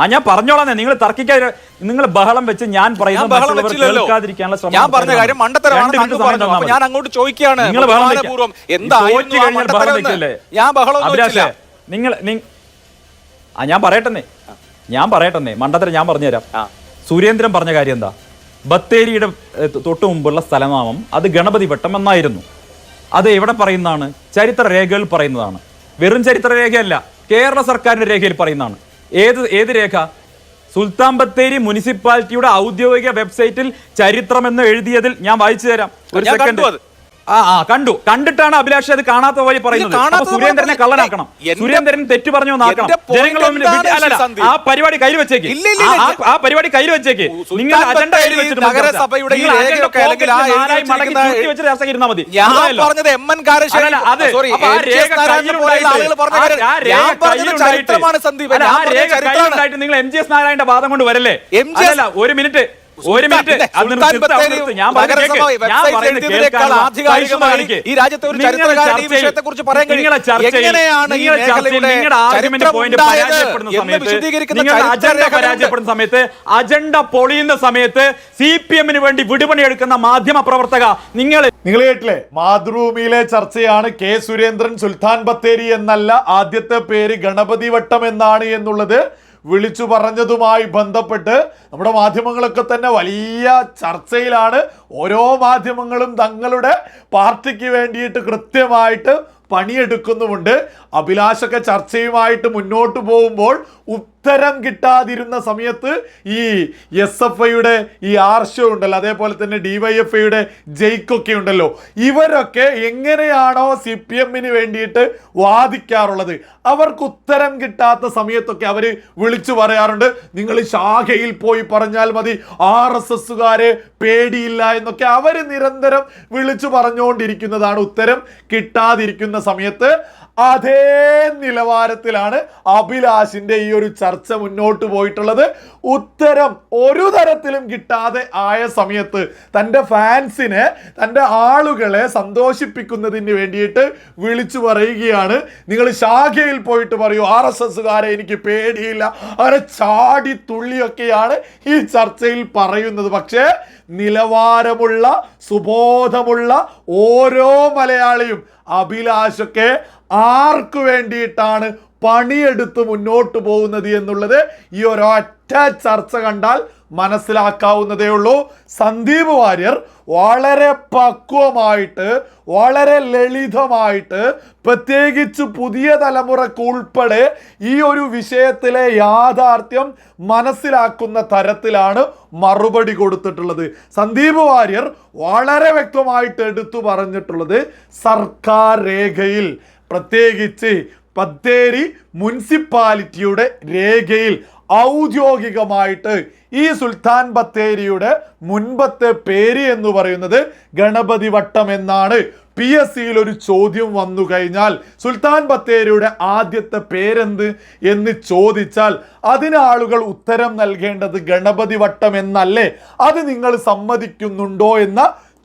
ആ ഞാൻ പറഞ്ഞോളാം. നിങ്ങൾ തർക്കിക്കാൻ നിങ്ങൾ ബഹളം വെച്ച് ഞാൻ പറയുന്നത് ഞാൻ പറഞ്ഞ കാര്യം മണ്ടത്തരമാണ്. ഞാൻ അങ്ങോട്ട് ചോദിക്കുകയാണ്. നിങ്ങൾ ബഹളം എന്തായാലും ബഹളം വെക്കല്ലേ? ഞാൻ ബഹളം നിങ്ങൾ ആ ഞാൻ പറയട്ടെന്നേ. ഞാൻ പറയട്ടെന്നേ. മണ്ടത്തരം ഞാൻ പറഞ്ഞുതരാം. സൂര്യേന്ദ്രൻ സുരേന്ദ്രൻ പറഞ്ഞ കാര്യം എന്താ? ബത്തേരിയുടെ തൊട്ടു മുമ്പുള്ള സ്ഥലനാമം അത് ഗണപതി വട്ടം എന്നായിരുന്നു. അത് എവിടെ പറയുന്നതാണ്? ചരിത്ര രേഖകൾ പറയുന്നതാണ്. വെറും ചരിത്ര രേഖയല്ല കേരള സർക്കാരിന്റെ രേഖയിൽ പറയുന്നതാണ്. ഏത് ഏത് രേഖ? സുൽത്താൻ ബത്തേരി മുനിസിപ്പാലിറ്റിയുടെ ഔദ്യോഗിക വെബ്സൈറ്റിൽ ചരിത്രം എന്ന് എഴുതിയതിൽ ഞാൻ വായിച്ചു തരാം. ഒരു സെക്കൻഡ്. ആ ആ കണ്ടു. കണ്ടിട്ടാണ് അഭിലാഷ് അത് കാണാത്ത വഴി പറയുന്നത്. സുരേന്ദ്രനെ കള്ളനാക്കണം. സുരേന്ദ്രൻ തെറ്റ് പറഞ്ഞു point ജനങ്ങൾ? ആ പരിപാടി കയ്യിൽ വെച്ചേക്ക്. ആ- പരിപാടി കയ്യിൽ വെച്ചേക്ക്. നിങ്ങൾ അജണ്ട കയ്യിൽ വെച്ചിട്ട് മതി ചർച്ച. വെച്ച് മതി. നിങ്ങൾ എം ജി എസ് നാരായണന്റെ വാദം കൊണ്ട് വരല്ലേ? ഒരു മിനിറ്റ്. ഒരു മിനിറ്റ്. സുൽത്താൻ ബത്തേരി ഞാൻ ഈ രാജ്യത്തെ ഒരു ചരിത്രകാരൻ ഈ ചർച്ചയിൽ- വിഷയത്തെക്കുറിച്ച് പറയാൻ കഴിയും. എങ്ങനെയാണ് ഈ. പരാജയപ്പെടുന്ന സമയത്ത് അജണ്ട പൊളിയുന്ന സമയത്ത് സി പി എമ്മിന് വേണ്ടി വിടുപണി എടുക്കുന്ന മാധ്യമ പ്രവർത്തക നിങ്ങൾ നിങ്ങൾ കേട്ടില്ലേ? മാതൃഭൂമിയിലെ ചർച്ചയാണ് കെ സുരേന്ദ്രൻ സുൽത്താൻ ബത്തേരി എന്നല്ല ആദ്യത്തെ പേര് ഗണപതി വട്ടം എന്നാണ് എന്നുള്ളത്. വിളിച്ചു പറഞ്ഞതുമായി ബന്ധപ്പെട്ട് നമ്മുടെ മാധ്യമങ്ങളൊക്കെ തന്നെ വലിയ ചർച്ചയിലാണ്. ഓരോ മാധ്യമങ്ങളും തങ്ങളുടെ പാർട്ടിക്ക് വേണ്ടിയിട്ട് കൃത്യമായിട്ട് പണിയെടുക്കുന്നുമുണ്ട്. അഭിലാഷൊക്കെ ചർച്ചയുമായിട്ട് മുന്നോട്ട് പോകുമ്പോൾ ഉത്തരം കിട്ടാതിരുന്ന സമയത്ത് ഈ എസ് എഫ് ഐയുടെ ഈ ആർഷോ ഉണ്ടല്ലോ അതേപോലെ തന്നെ ഡി വൈ എഫ് ഐയുടെ ജയ്ക്കൊക്കെ ഉണ്ടല്ലോ ഇവരൊക്കെ എങ്ങനെയാണോ സി പി എമ്മിന് വേണ്ടിയിട്ട് വാദിക്കാറുള്ളത്? അവർക്ക് ഉത്തരം കിട്ടാത്ത സമയത്തൊക്കെ അവർ വിളിച്ചു പറയാറുണ്ട്. നിങ്ങൾ ശാഖയിൽ പോയി പറഞ്ഞാൽ മതി ആർ എസ് എസുകാരെ പേടിയില്ല എന്നൊക്കെ അവർ നിരന്തരം വിളിച്ചു പറഞ്ഞുകൊണ്ടിരിക്കുന്നതാണ് ഉത്തരം കിട്ടാതിരിക്കുന്ന സമയത്ത് അതേ നിലവാരത്തിലാണ് അഭിലാഷിന്റെ ഈ ഒരു ചർച്ച മുന്നോട്ട് പോയിട്ടുള്ളത്. ഉത്തരം ഒരു തരത്തിലും കിട്ടാതെ ആയ സമയത്ത് തന്റെ ഫാൻസിനെ തന്റെ ആളുകളെ സന്തോഷിപ്പിക്കുന്നതിന് വേണ്ടിയിട്ട് വിളിച്ചു പറയുകയാണ്. നിങ്ങൾ ശാഖയിൽ പോയിട്ട് പറയൂ ആർ എസ് എസ്സുകാരെ എനിക്ക് പേടിയില്ല. അവരെ ചാടി തുള്ളിയൊക്കെയാണ് ഈ ചർച്ചയിൽ പറയുന്നത്. പക്ഷേ നിലവാരമുള്ള സുബോധമുള്ള ഓരോ മലയാളിയും അഭിലാഷൊക്കെ ആർക്കു വേണ്ടിയിട്ടാണ് പണിയെടുത്ത് മുന്നോട്ട് പോകുന്നത് എന്നുള്ളത് ഈ ഒരൊറ്റ ചർച്ച കണ്ടാൽ മനസ്സിലാക്കാവുന്നതേ ഉള്ളൂ. സന്ദീപ് വാര്യർ വളരെ പക്വമായിട്ട് വളരെ ലളിതമായിട്ട് പ്രത്യേകിച്ച് പുതിയ തലമുറയ്ക്ക് ഉൾപ്പെടെ ഈ ഒരു വിഷയത്തിലെ യാഥാർത്ഥ്യം മനസ്സിലാക്കുന്ന തരത്തിലാണ് മറുപടി കൊടുത്തിട്ടുള്ളത്. സന്ദീപ് വാര്യർ വളരെ വ്യക്തമായിട്ട് എടുത്തു പറഞ്ഞിട്ടുള്ളത് സർക്കാർ രേഖയിൽ പ്രത്യേകിച്ച് ബത്തേരി മുനിസിപ്പാലിറ്റിയുടെ രേഖയിൽ ഔദ്യോഗികമായിട്ട് ഈ സുൽത്താൻ ബത്തേരിയുടെ മുൻപത്തെ പേര് എന്ന് പറയുന്നത് ഗണപതി വട്ടം എന്നാണ്. പി എസ് സിയിൽ ഒരു ചോദ്യം വന്നു കഴിഞ്ഞാൽ സുൽത്താൻ ബത്തേരിയുടെ ആദ്യത്തെ പേരെന്ത് എന്ന് ചോദിച്ചാൽ അതിന് ആളുകൾ ഉത്തരം നൽകേണ്ടത് ഗണപതി വട്ടം എന്നല്ലേ? അത് നിങ്ങൾ സമ്മതിക്കുന്നുണ്ടോ എന്ന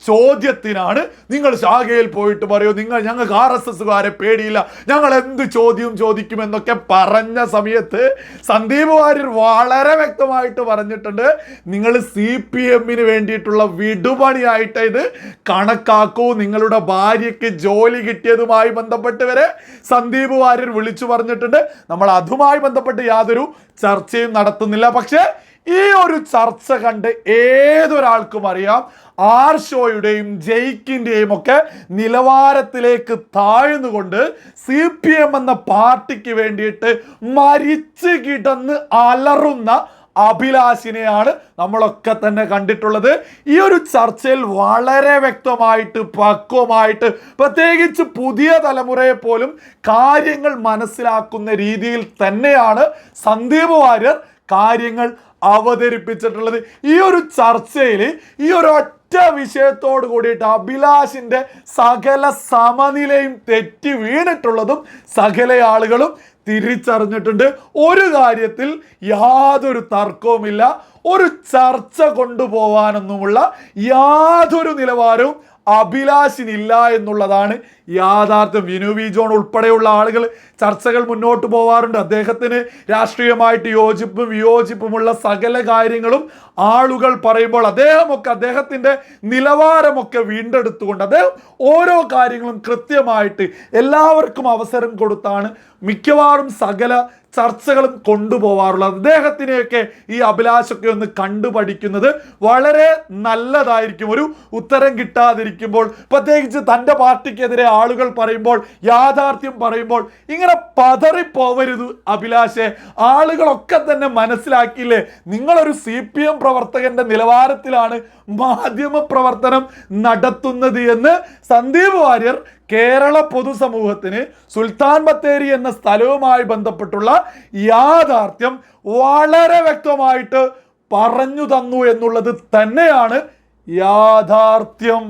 ചോദ്യത്തിനാണ് നിങ്ങൾ ശാഖയിൽ പോയിട്ട് പറയൂ നിങ്ങൾ ഞങ്ങൾക്ക് ആർ എസ് എസ്സുകാരെ പേടിയില്ല. ഞങ്ങൾ എന്ത് ചോദ്യം ചോദിക്കുമെന്നൊക്കെ പറഞ്ഞ സമയത്ത് സന്ദീപ് വാര്യർ വളരെ വ്യക്തമായിട്ട് പറഞ്ഞിട്ടുണ്ട്. നിങ്ങൾ സി പി എമ്മിന് വേണ്ടിയിട്ടുള്ള വിടുപണിയായിട്ട് ഇത് കണക്കാക്കൂ. നിങ്ങളുടെ ഭാര്യയ്ക്ക് ജോലി കിട്ടിയതുമായി ബന്ധപ്പെട്ട് വരെ സന്ദീപ് വാര്യർ വിളിച്ചു പറഞ്ഞിട്ടുണ്ട്. നമ്മൾ അതുമായി ബന്ധപ്പെട്ട് യാതൊരു ചർച്ചയും നടത്തുന്നില്ല. പക്ഷേ ഈ ഒരു ചർച്ച കണ്ട് ഏതൊരാൾക്കും അറിയാം ആർഷോയുടെയും ജയിക്കിന്റെയും ഒക്കെ നിലവാരത്തിലേക്ക് താഴ്ന്നുകൊണ്ട് സി പി എം എന്ന പാർട്ടിക്ക് വേണ്ടിയിട്ട് മരിച്ച് കിടന്ന് അലറുന്ന അഭിലാഷിനെയാണ് നമ്മളൊക്കെ തന്നെ കണ്ടിട്ടുള്ളത്. ഈ ഒരു ചർച്ചയിൽ വളരെ വ്യക്തമായിട്ട് പക്വമായിട്ട് പ്രത്യേകിച്ച് പുതിയ തലമുറയെ പോലും കാര്യങ്ങൾ മനസ്സിലാക്കുന്ന രീതിയിൽ തന്നെയാണ് സന്ദീപ് വാര്യർ കാര്യങ്ങൾ അവതരിപ്പിച്ചിട്ടുള്ളത് ഈ ഒരു ചർച്ചയിൽ ഈ ഒരു ഒറ്റ വിഷയത്തോട് കൂടിയിട്ട് അഭിലാഷിന്റെ സകല സമനിലയും തെറ്റി വീണിട്ടുള്ളതും സകല ആളുകളും തിരിച്ചറിഞ്ഞിട്ടുണ്ട്. ഒരു കാര്യത്തിൽ യാതൊരു തർക്കവുമില്ല. ഒരു ചർച്ച കൊണ്ടുപോവാനൊന്നുമുള്ള യാതൊരു നിലവാരവും അഭിലാഷിനില്ല എന്നുള്ളതാണ് യാഥാർത്ഥ്യം. വിനു വി ജോൺ ഉൾപ്പെടെയുള്ള ആളുകൾ ചർച്ചകൾ മുന്നോട്ട് പോവാറുണ്ട്. അദ്ദേഹത്തിന് രാഷ്ട്രീയമായിട്ട് യോജിപ്പും വിയോജിപ്പുമുള്ള സകല കാര്യങ്ങളും ആളുകൾ പറയുമ്പോൾ അദ്ദേഹമൊക്കെ അദ്ദേഹത്തിന്റെ നിലവാരമൊക്കെ വീണ്ടെടുത്തുകൊണ്ട് അദ്ദേഹം ഓരോ കാര്യങ്ങളും കൃത്യമായിട്ട് എല്ലാവർക്കും അവസരം കൊടുത്താണ് മിക്കവാറും സകല ചർച്ചകളും കൊണ്ടുപോവാറുള്ളത്. അദ്ദേഹത്തിനെയൊക്കെ ഈ അഭിലാഷൊക്കെ ഒന്ന് കണ്ടുപഠിക്കുന്നത് വളരെ നല്ലതായിരിക്കും. ഒരു ഉത്തരം കിട്ടാതിരിക്കുമ്പോൾ പ്രത്യേകിച്ച് തന്റെ പാർട്ടിക്കെതിരെ ആളുകൾ പറയുമ്പോൾ യാഥാർത്ഥ്യം പറയുമ്പോൾ ഇങ്ങനെ പതറിപ്പോവരുത് അഭിലാഷെ. ആളുകളൊക്കെ തന്നെ മനസ്സിലാക്കിയില്ലേ? നിങ്ങളൊരു സി പി എം പ്രവർത്തകന്റെ നിലവാരത്തിലാണ് മാധ്യമ പ്രവർത്തനം നടത്തുന്നത് എന്ന് സന്ദീപ് വാര്യർ കേരള പൊതുസമൂഹത്തിന് സുൽത്താൻ ബത്തേരി എന്ന സ്ഥലവുമായി ബന്ധപ്പെട്ടുള്ള യാഥാർത്ഥ്യം വളരെ വ്യക്തമായിട്ട് പറഞ്ഞു തന്നു എന്നുള്ളത് തന്നെയാണ് യാഥാർത്ഥ്യം.